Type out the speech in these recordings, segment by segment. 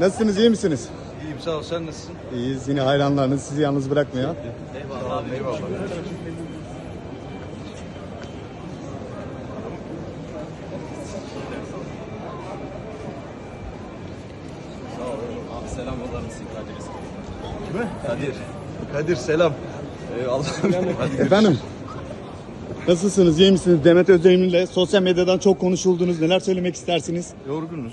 Nasılsınız, iyi misiniz? İyiyim sağ ol sen nasılsın? İyiyiz, yine hayranlarınız sizi yalnız bırakmıyor. Eyvallah abi eyvallah. Abi selam yollar mısın Kadir'e? Kime? Kadir. Kadir selam. Eyvallah. Efendim, nasılsınız, iyi misiniz? Demet Özdemir'le sosyal medyadan çok konuşuldunuz. Neler söylemek istersiniz? Yorgunuz.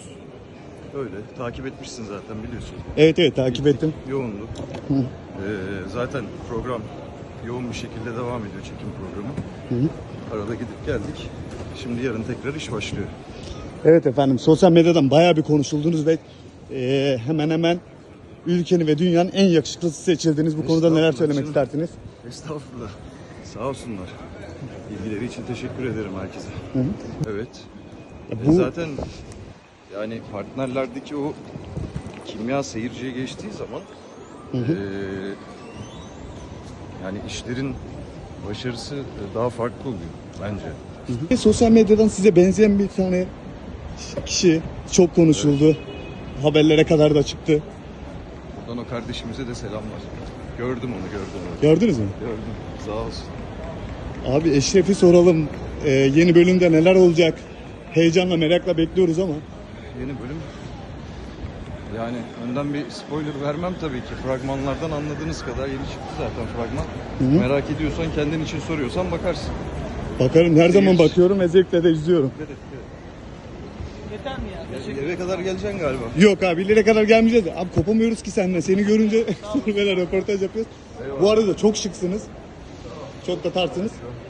Öyle. Takip etmişsin zaten biliyorsun. Evet evet, takip ettim. Yoğunluk. Ee, zaten program yoğun bir şekilde devam ediyor çekim programı. Arada gidip geldik. Şimdi yarın tekrar iş başlıyor. Evet efendim, sosyal medyadan bayağı bir konuşuldunuz ve e, hemen hemen ülkenin ve dünyanın en yakışıklısı seçildiniz. Bu konuda neler söylemek canım. istersiniz? Estağfurullah. Sağ olsunlar. İlgileri için teşekkür ederim herkese. Evet. bu- E, Zaten yani partnerlerdeki o kimya seyirciye geçtiği zaman eee, yani işlerin başarısı daha farklı oluyor bence. Ve Sosyal medyadan size benzeyen bir tane kişi çok konuşuldu. Haberlere kadar da çıktı. Buradan o kardeşimize de selamlar. Gördüm onu gördüm onu. Gördünüz mü? Gördüm. Sağ olsun. Abi Eşref'i soralım. Ee, yeni bölümde neler olacak? Heyecanla, merakla bekliyoruz ama. Yeni bölüm. Yani önden bir spoiler vermem tabii ki. Fragmanlardan anladığınız kadar yeni çıktı zaten fragman. Merak ediyorsan kendin için soruyorsan bakarsın. Bakarım her zaman bakıyorum ve zevkle de izliyorum. Dikkat et, dikkat et. Ya, Eve kadar geleceksin galiba. Yok abi ileri kadar gelmeyeceğiz. de. Abi kopamıyoruz ki senden. Seni görünce böyle röportaj yapıyoruz. Bu arada çok şıksınız. Çok da tarsınız.